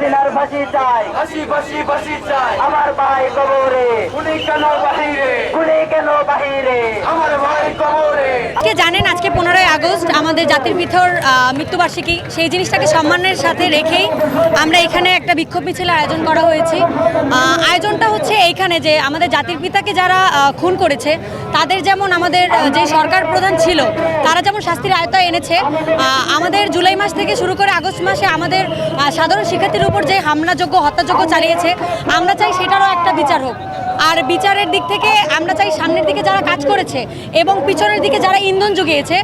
সিনার ফাঁসি চাই। ফাঁসি ফাঁসি ফাঁসি চাই। আমার ভাই কবরে। উনি কেন বাহিরে? গুলি কেন বাহিরে? আমার ভাই কবরে। আজকে জানেন আজকে পনেরোই আগস্ট আমাদের জাতির পিথর মৃত্যুবার্ষিকী। সেই জিনিসটাকে সম্মানের সাথে রেখেই আমরা এখানে একটা বিক্ষোভ মিছিলের আয়োজন করা হয়েছে। আয়োজনটা হচ্ছে এইখানে যে আমাদের জাতির পিতাকে যারা খুন করেছে তাদের যেমন আমাদের যে সরকার প্রধান ছিল তারা যেমন শাস্তির আয়তায় এনেছে আমাদের জুলাই মাস থেকে শুরু করে আগস্ট মাসে আমাদের সাধারণ শিক্ষার্থীর উপর যে হামলাযোগ্য, হত্যাযোগ্য চালিয়েছে, আমরা চাই সেটারও একটা বিচার হোক। আর বিচারের দিক থেকে আমরা চাই সামনের দিকে যারা কাজ করেছে এবং পিছনের দিকে যারা ইন্ধন জুগিয়েছে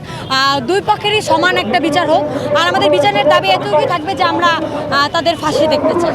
দুই পক্ষেরই সমান একটা বিচার হোক। আর আমাদের বিচারের দাবি এতটুকুই থাকবে যে আমরা তাদের ফাঁসি দেখতে চাই।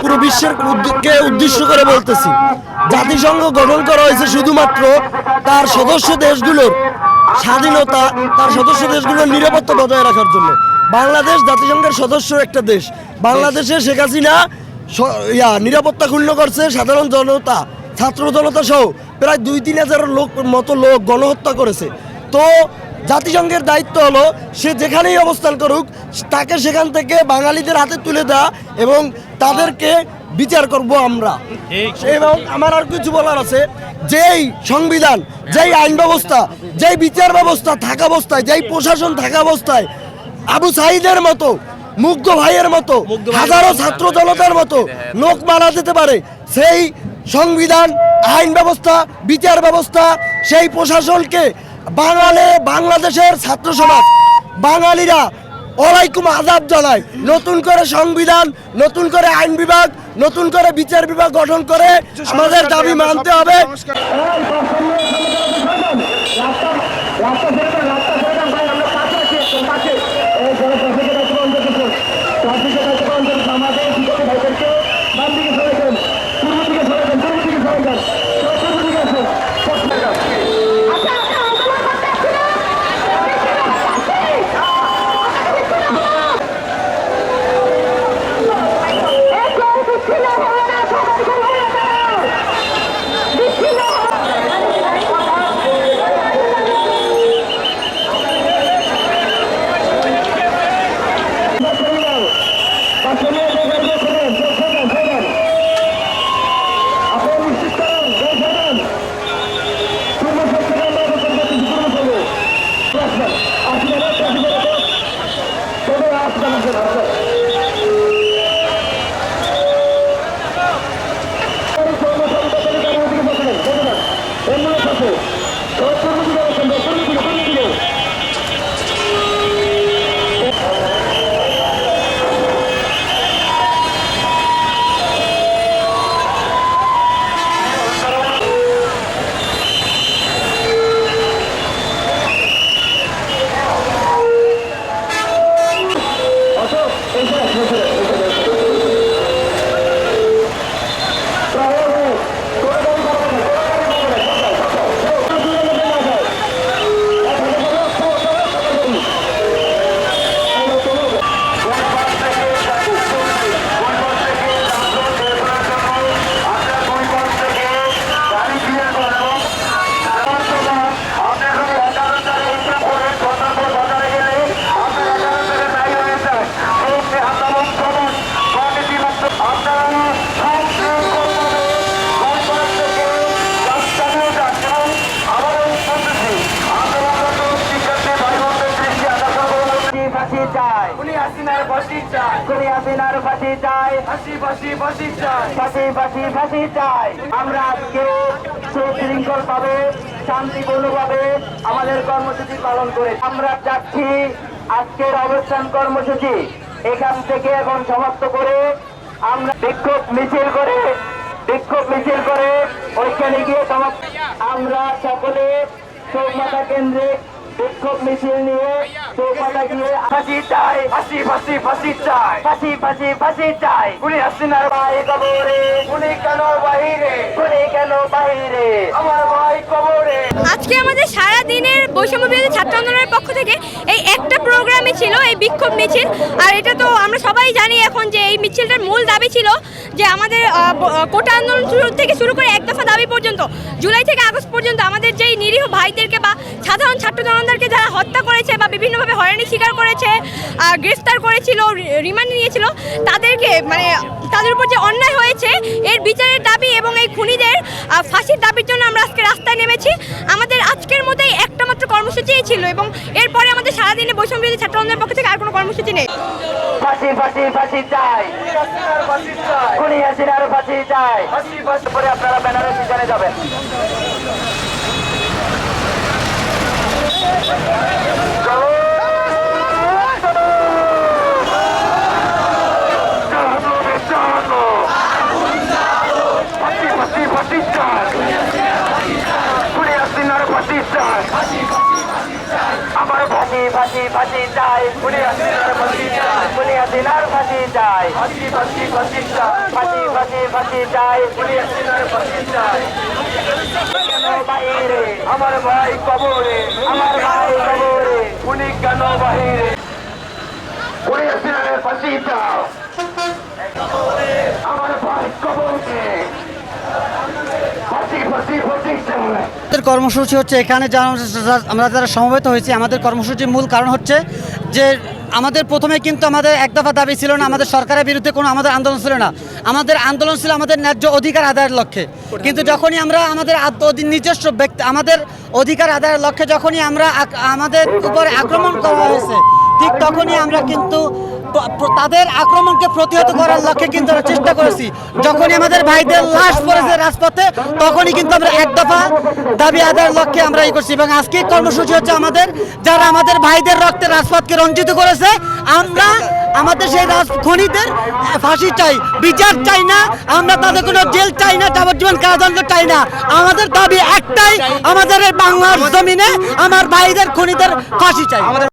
পুরো বিশ্বের উদ্যোগকে উদ্দেশ্য করে বলতেছি। জাতিসংঘ গঠন করা হয়েছে শুধুমাত্র তার সদস্য দেশগুলোর স্বাধীনতা, তার সদস্য দেশগুলোর নিরাপত্তা বজায় রাখার জন্য। বাংলাদেশ জাতিসংঘের সদস্য একটা দেশ। বাংলাদেশে শেখ হাসিনা ইয়া, নিরাপত্তা ক্ষুণ্ণ করছে, সাধারণ জনতা, ছাত্র জনতা সহ প্রায় দুই তিন হাজার লোক মতো লোক গণহত্যা করেছে। তো জাতিসংঘের দায়িত্ব হলো সে যেখানেই অবস্থান করুক তাকে সেখান থেকে বাঙালিদের হাতে তুলে দেওয়া এবং তাদেরকে বিচার করব আমরা। এবং আমার আর কিছু বলার আছে যেই সংবিধান যেই আইন ব্যবস্থা যেই বিচার ব্যবস্থা থাকা অবস্থায় যেই প্রশাসন থাকা অবস্থায় আবু সাইদের মতো মুগ্ধ ভাইয়ের মতো হাজারো ছাত্র জনতার মতো লোক মারা যেতে পারে সেই সংবিধান আইন ব্যবস্থা বিচার ব্যবস্থা সেই প্রশাসনকে বাঙালি বাংলাদেশের ছাত্র সমাজ বাঙালিরা ওরাইকুম আজাব জানায় নতুন করে সংবিধান নতুন করে আইন বিভাগ নতুন করে বিচার বিভাগ গঠন করে আমাদের দাবি মানতে হবে রাস্তা হাসিনার ফাঁসি চাই। ফাঁসি ফাঁসি ফাঁসি চাই। ফাঁসি ফাঁসি ফাঁসি চাই। আমরা আজকে সুশৃঙ্খল ভাবে শান্তিপূর্ণ ভাবে আমাদের কর্মসূচি পালন করে আমরা যাচ্ছি আজকের অবস্থান কর্মসূচি। এখান থেকে এখন সমাপ্ত করে আমরা বিক্ষোভ মিছিল করে বিক্ষোভ মিছিল করে ওইখানে গিয়ে সমাপ্ত আমরা সকলে চৌমাথা কেন্দ্রে বিক্ষোভ মিছিল নিয়ে হাসিনার ভাই কবরে কেন বাহিরে কেন বাইরে আমার ভাই কবরে আজকে আমাদের সারা দিনের বৈষম্য বিরোধী ছাত্র আন্দোলনের পক্ষ থেকে এই একটা প্রোগ্রামে ছিল, এই বিক্ষোভ মিছিল। আর এটা তো আমরা সবাই জানি এখন যে এই মিছিলটার মূল দাবি ছিল যে আমাদের কোটা আন্দোলন থেকে শুরু করে এক দফা দাবি পর্যন্ত, জুলাই থেকে আগস্ট পর্যন্ত আমাদের যেই নিরীহ ভাইদেরকে বা সাধারণ ছাত্র জনতাকে যারা হত্যা করেছে বা বিভিন্নভাবে হয়রানি শিকার করেছে গ্রেফতার করেছিল রিমান্ড নিয়েছিল, তাদেরকে মানে তাদের উপর যে অন্যায় হয়েছে, এর বিচারের দাবি এবং এই খুনিদের ফাঁসির দাবির জন্য আমরা আজকে রাস্তায় নেমেছি। আমাদের আজকের মধ্যেই একটা মাত্র কর্মসূচিই ছিল এবং এরপরে আমাদের সারাদিনে বৈষম্য বিরোধী ছাত্র আন্দোলনের পক্ষ থেকে আর কোনো কর্মসূচি নেই। আপনারা যাবেন ফাঁসি ফাঁসি ফাঁসি চাই খুনি হাসিনার ফাঁসি চাই আমার ফাঁসি চাই খুনি হাসিনার ফাঁসি চাই খুনি হাসিনার ফাঁসি চাই। ফাঁসি ফাঁসি ফাঁসি চাই। ফাঁসি ফাঁসি ফাঁসি চাই খুনি হাসিনার ফাঁসি চাই। বাইরে আমার ভাই কবরে আমার ভাই কবরে। খুনি কেন বাহিরে? খুনি হাসিনার ফাঁসি চাও। আমার ভাই কবরে। ফাঁসি ফাঁসি ফাঁসি চাই। আমাদের কর্মসূচি হচ্ছে এখানে আমরা যারা সমবেত হয়েছি, আমাদের কর্মসূচির মূল কারণ হচ্ছে যে আমাদের প্রথমে কিন্তু আমাদের এক দফা দাবি ছিল না, আমাদের সরকারের বিরুদ্ধে কোনো আমাদের আন্দোলন ছিল না। আমাদের আন্দোলন ছিল আমাদের ন্যায্য অধিকার আদায়ের লক্ষ্যে। কিন্তু যখনই আমরা আমাদের নিজস্ব ব্যক্তি আমাদের অধিকার আদায়ের লক্ষ্যে যখনই আমরা আমাদের উপরে আক্রমণ করা হয়েছে ঠিক তখনই আমরা কিন্তু তাদের আক্রমণকে প্রতিহত করার লক্ষ্যে কিন্তু আমরা চেষ্টা করেছি। যখনই আমাদের ভাইদের লাশ পড়েছে রাজপথে, তখনই কিন্তু আমরা এক দফা দাবি আদায়ের লক্ষ্যে আমরা এই করছি। এবং আজকের কর্মসূচি হচ্ছে আমাদের, যারা আমাদের ভাইদের রক্তে রাজপথকে রঞ্জিত করেছে, আমরা আমাদের সেই রাজ খনিদের ফাঁসি চাই, বিচার চাই না, আমরা তাদের কোনো জেল চাই না, যাবজ্জীবন কারাদণ্ড চাই না। আমাদের দাবি একটাই, আমাদের বাংলার জমিনে আমার ভাইদের, খনিদের ফাঁসি চাই।